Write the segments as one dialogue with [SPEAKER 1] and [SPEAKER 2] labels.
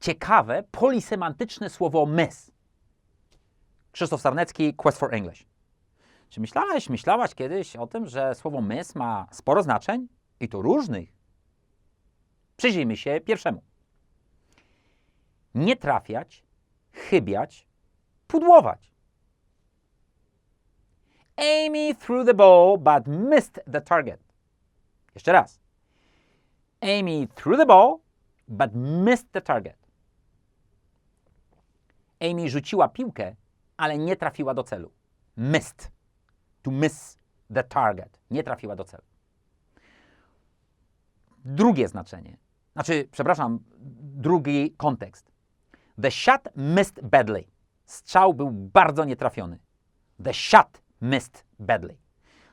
[SPEAKER 1] ciekawe, polisemantyczne słowo miss. Krzysztof Sarnecki, Quest for English. Czy myślałeś, myślałaś kiedyś o tym, że słowo miss ma sporo znaczeń i to różnych? Przyjrzyjmy się pierwszemu. Nie trafiać, chybiać, pudłować. Amy threw the ball but missed the target. Jeszcze raz. Amy threw the ball but missed the target. Amy rzuciła piłkę, ale nie trafiła do celu. Missed. To miss the target. Nie trafiła do celu. Drugie znaczenie. Znaczy, przepraszam, drugi kontekst. The shot missed badly. Strzał był bardzo nietrafiony. The shot missed badly.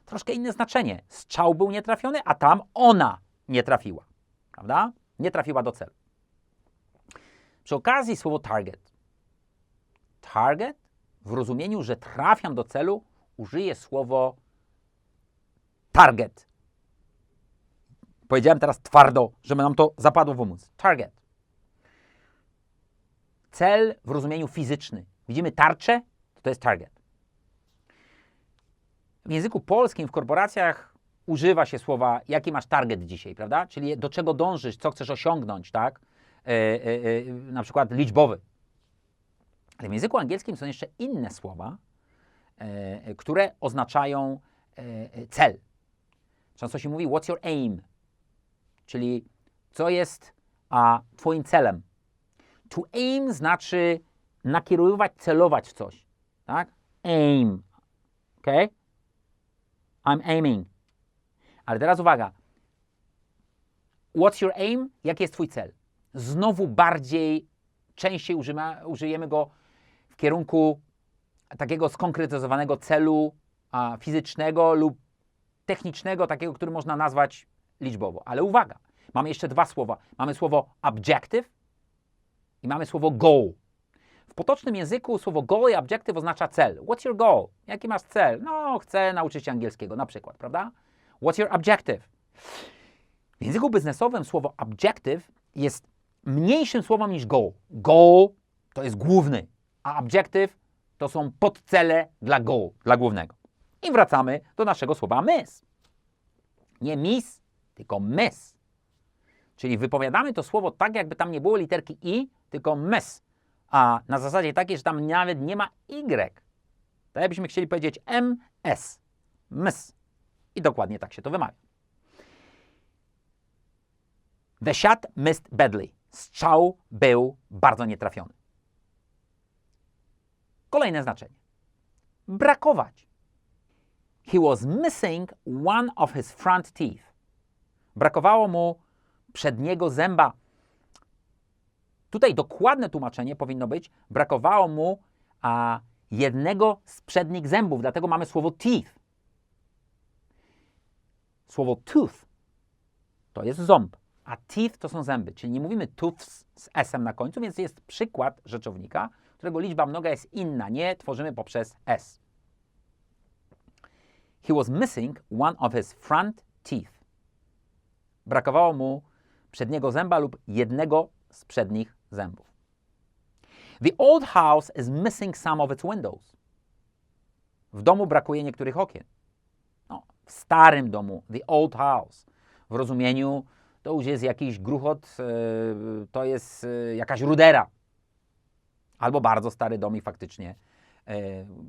[SPEAKER 1] Troszkę inne znaczenie. Strzał był nietrafiony, a tam ona nie trafiła. Prawda? Nie trafiła do celu. Przy okazji słowo target. Target w rozumieniu, że trafiam do celu, użyję słowo target. Powiedziałem teraz twardo, żeby nam to zapadło w umysł. Target. Cel w rozumieniu fizyczny. Widzimy tarczę, to, jest target. W języku polskim w korporacjach używa się słowa, jaki masz target dzisiaj, prawda? Czyli do czego dążysz, co chcesz osiągnąć, tak? E, e, e, na przykład liczbowy. Ale w języku angielskim są jeszcze inne słowa, e, które oznaczają e, cel. Często się mówi what's your aim, czyli co jest a, twoim celem. To aim znaczy nakierowywać, celować w coś. Tak? Aim. Ok? I'm aiming. Ale teraz uwaga. What's your aim? Jaki jest twój cel? Znowu bardziej, częściej użyjemy go w kierunku takiego skonkretyzowanego celu a, fizycznego lub technicznego, takiego, który można nazwać liczbowo. Ale uwaga, mamy jeszcze dwa słowa. Mamy słowo objective i mamy słowo goal. W potocznym języku słowo goal i objective oznacza cel. What's your goal? Jaki masz cel? No, chcę nauczyć się angielskiego na przykład, prawda? What's your objective? W języku biznesowym słowo objective jest mniejszym słowem niż goal. Goal to jest główny, a objective to są podcele dla goal, dla głównego. I wracamy do naszego słowa miss. Nie miss, tylko miss. Czyli wypowiadamy to słowo tak, jakby tam nie było literki i, tylko miss. A na zasadzie takiej, że tam nawet nie ma y. Tak jakbyśmy chcieli powiedzieć ms. Miss. I dokładnie tak się to wymawia. The shot missed badly. Strzał był bardzo nietrafiony. Kolejne znaczenie. Brakować. He was missing one of his front teeth. Brakowało mu przedniego zęba. Tutaj dokładne tłumaczenie powinno być: brakowało mu a, jednego z przednich zębów, dlatego mamy słowo teeth. Słowo tooth to jest ząb, a teeth to są zęby, czyli nie mówimy tooths z s na końcu, więc jest przykład rzeczownika, którego liczba mnoga jest inna, nie tworzymy poprzez s. He was missing one of his front teeth. Brakowało mu przedniego zęba lub jednego z przednich zębów. The old house is missing some of its windows. W domu brakuje niektórych okien. No, w starym domu, the old house, w rozumieniu to już jest jakiś gruchot, yy, to jest yy, jakaś rudera. Albo bardzo stary dom i faktycznie yy,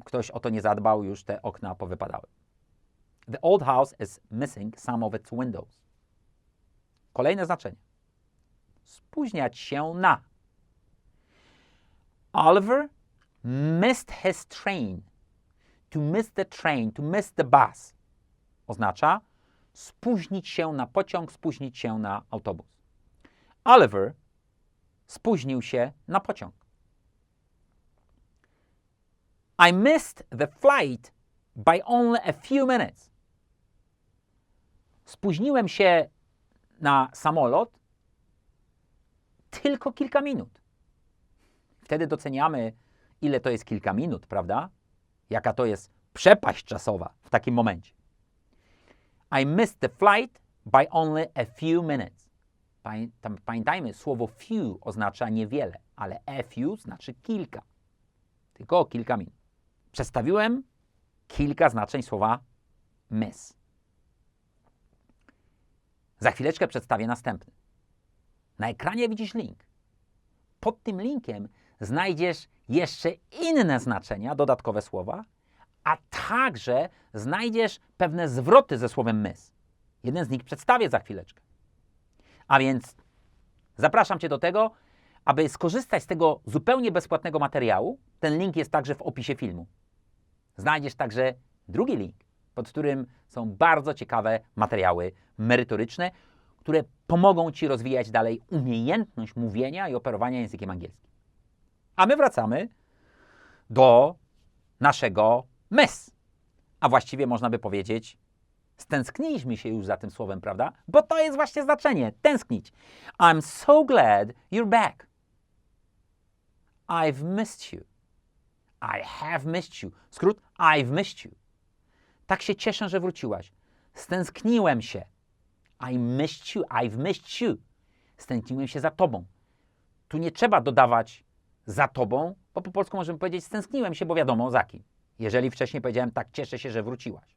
[SPEAKER 1] ktoś o to nie zadbał, już te okna powypadały. The old house is missing some of its windows. Kolejne znaczenie. Spóźniać się na. Oliver missed his train. To miss the train, to miss the bus oznacza spóźnić się na pociąg, spóźnić się na autobus. Oliver spóźnił się na pociąg. I missed the flight by only a few minutes. Spóźniłem się na samolot tylko kilka minut. Wtedy doceniamy, ile to jest kilka minut, prawda? Jaka to jest przepaść czasowa w takim momencie. I missed the flight by only a few minutes. Pamiętajmy, słowo few oznacza niewiele, ale a few znaczy kilka. Tylko kilka minut. Przedstawiłem kilka znaczeń słowa miss. Za chwileczkę przedstawię następny. Na ekranie widzisz link. Pod tym linkiem znajdziesz jeszcze inne znaczenia, dodatkowe słowa, a także znajdziesz pewne zwroty ze słowem miss. Jeden z nich przedstawię za chwileczkę. A więc zapraszam Cię do tego, aby skorzystać z tego zupełnie bezpłatnego materiału. Ten link jest także w opisie filmu. Znajdziesz także drugi link, pod którym są bardzo ciekawe materiały merytoryczne, które pomogą Ci rozwijać dalej umiejętność mówienia i operowania językiem angielskim. A my wracamy do naszego mes. A właściwie można by powiedzieć, stęskniliśmy się już za tym słowem, prawda? Bo to jest właśnie znaczenie tęsknić. I'm so glad you're back. I've missed you. I have missed you. Skrót I've missed you. Tak się cieszę, że wróciłaś. Stęskniłem się. I missed you. I've missed you. Stęskniłem się za tobą. Tu nie trzeba dodawać za tobą, bo po polsku możemy powiedzieć stęskniłem się, bo wiadomo za kim. Jeżeli wcześniej powiedziałem tak, cieszę się, że wróciłaś.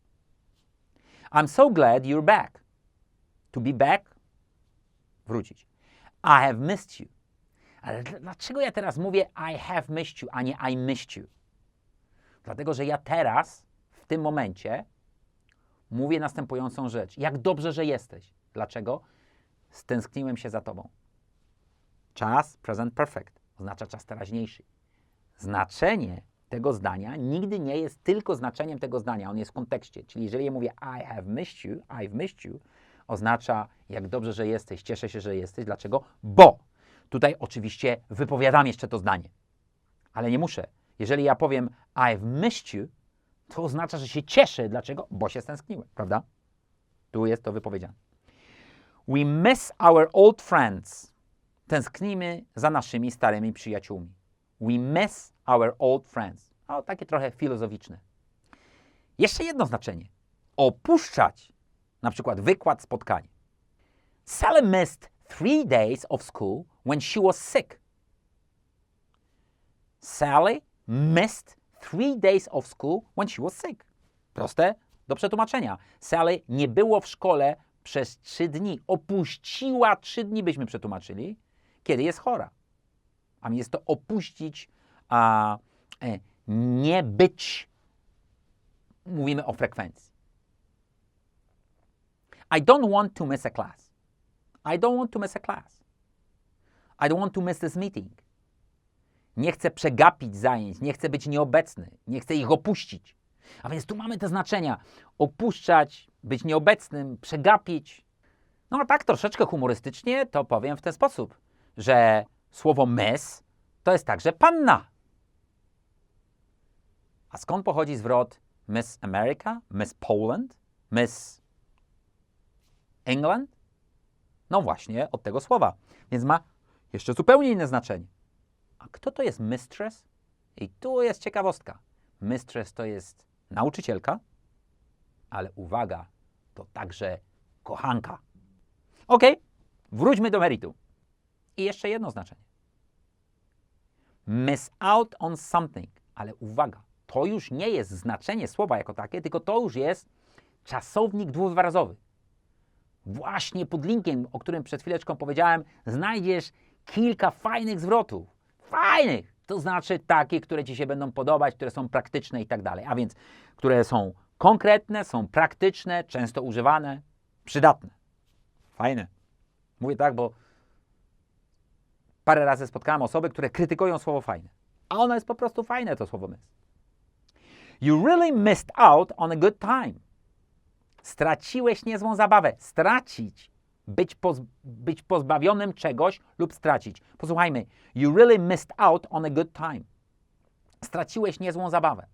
[SPEAKER 1] I'm so glad you're back. To be back, wrócić. I have missed you. Ale dl- dlaczego ja teraz mówię I have missed you, a nie I missed you? Dlatego, że ja teraz, w tym momencie, mówię następującą rzecz. Jak dobrze, że jesteś. Dlaczego? Stęskniłem się za tobą. Czas present perfect oznacza czas teraźniejszy. Znaczenie tego zdania nigdy nie jest tylko znaczeniem tego zdania, on jest w kontekście. Czyli jeżeli ja mówię I have missed you, I've missed you, oznacza jak dobrze, że jesteś, cieszę się, że jesteś. Dlaczego? Bo tutaj oczywiście wypowiadam jeszcze to zdanie. Ale nie muszę. Jeżeli ja powiem I've missed you, to oznacza, że się cieszę. Dlaczego? Bo się stęskniłem, prawda? Tu jest to wypowiedziane. We miss our old friends. Tęsknimy za naszymi starymi przyjaciółmi. We miss our old friends. O, takie trochę filozoficzne. Jeszcze jedno znaczenie. Opuszczać. Na przykład wykład, spotkanie. Sally missed three days of school when she was sick. Sally missed three days of school when she was sick. Proste do przetłumaczenia. Sally nie było w szkole przez trzy dni. Opuściła trzy dni, byśmy przetłumaczyli, kiedy jest chora. A więc jest to opuścić, a e, nie być. Mówimy o frekwencji. I don't want to miss a class. I don't want to miss a class. I don't want to miss this meeting. Nie chcę przegapić zajęć, nie chcę być nieobecny, nie chcę ich opuścić. A więc tu mamy te znaczenia: opuszczać, być nieobecnym, przegapić. No a tak troszeczkę humorystycznie to powiem w ten sposób, że słowo miss to jest także panna. A skąd pochodzi zwrot Miss America, Miss Poland, Miss England? No właśnie od tego słowa. Więc ma jeszcze zupełnie inne znaczenie. A kto to jest mistress? I tu jest ciekawostka. Mistress to jest nauczycielka, ale uwaga, to także kochanka. Ok, wróćmy do meritum. I jeszcze jedno znaczenie. Miss out on something, ale uwaga, to już nie jest znaczenie słowa jako takie, tylko to już jest czasownik dwuwyrazowy. Właśnie pod linkiem, o którym przed chwileczką powiedziałem, znajdziesz kilka fajnych zwrotów. Fajnych! To znaczy takie, które Ci się będą podobać, które są praktyczne i tak dalej. A więc, które są konkretne, są praktyczne, często używane, przydatne. Fajne. Mówię tak, bo parę razy spotkałem osoby, które krytykują słowo fajne. A ono jest po prostu fajne, to słowo miss. You really missed out on a good time. Straciłeś niezłą zabawę. Stracić. Być, poz, być pozbawionym czegoś lub stracić. Posłuchajmy. You really missed out on a good time. Straciłeś niezłą zabawę.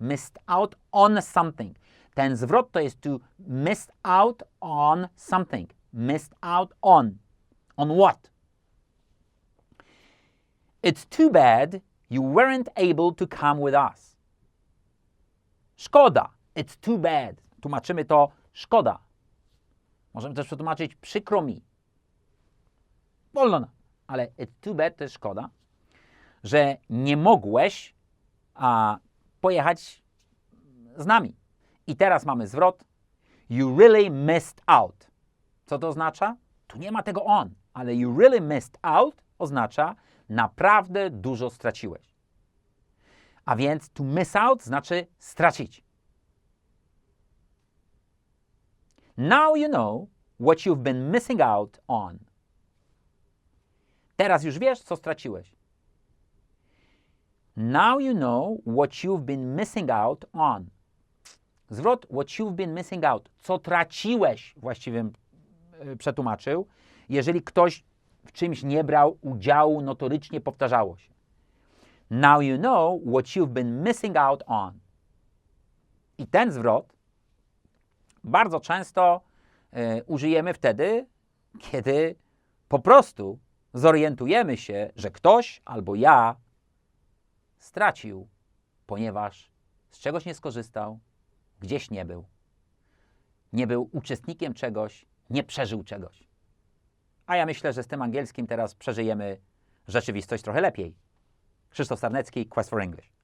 [SPEAKER 1] Missed out on something. Ten zwrot to jest to missed out on something. Missed out on. On what? It's too bad you weren't able to come with us. Szkoda. It's too bad. Tłumaczymy to szkoda. Możemy też przetłumaczyć przykro mi. wolno nam. Ale it's too bad, to jest szkoda, że nie mogłeś a, pojechać z nami. I teraz mamy zwrot. You really missed out. Co to oznacza? Tu nie ma tego on, ale you really missed out oznacza naprawdę dużo straciłeś. A więc to miss out znaczy stracić. Now you know what you've been missing out on. Teraz już wiesz, co straciłeś. Now you know what you've been missing out on. Zwrot what you've been missing out. Co traciłeś, właściwie przetłumaczył. Jeżeli ktoś w czymś nie brał udziału, notorycznie powtarzało się. Now you know what you've been missing out on. I ten zwrot bardzo często e, użyjemy wtedy, kiedy po prostu zorientujemy się, że ktoś albo ja stracił, ponieważ z czegoś nie skorzystał, gdzieś nie był. Nie był uczestnikiem czegoś, nie przeżył czegoś. A ja myślę, że z tym angielskim teraz przeżyjemy rzeczywistość trochę lepiej. Krzysztof Sarnecki, Quest for English.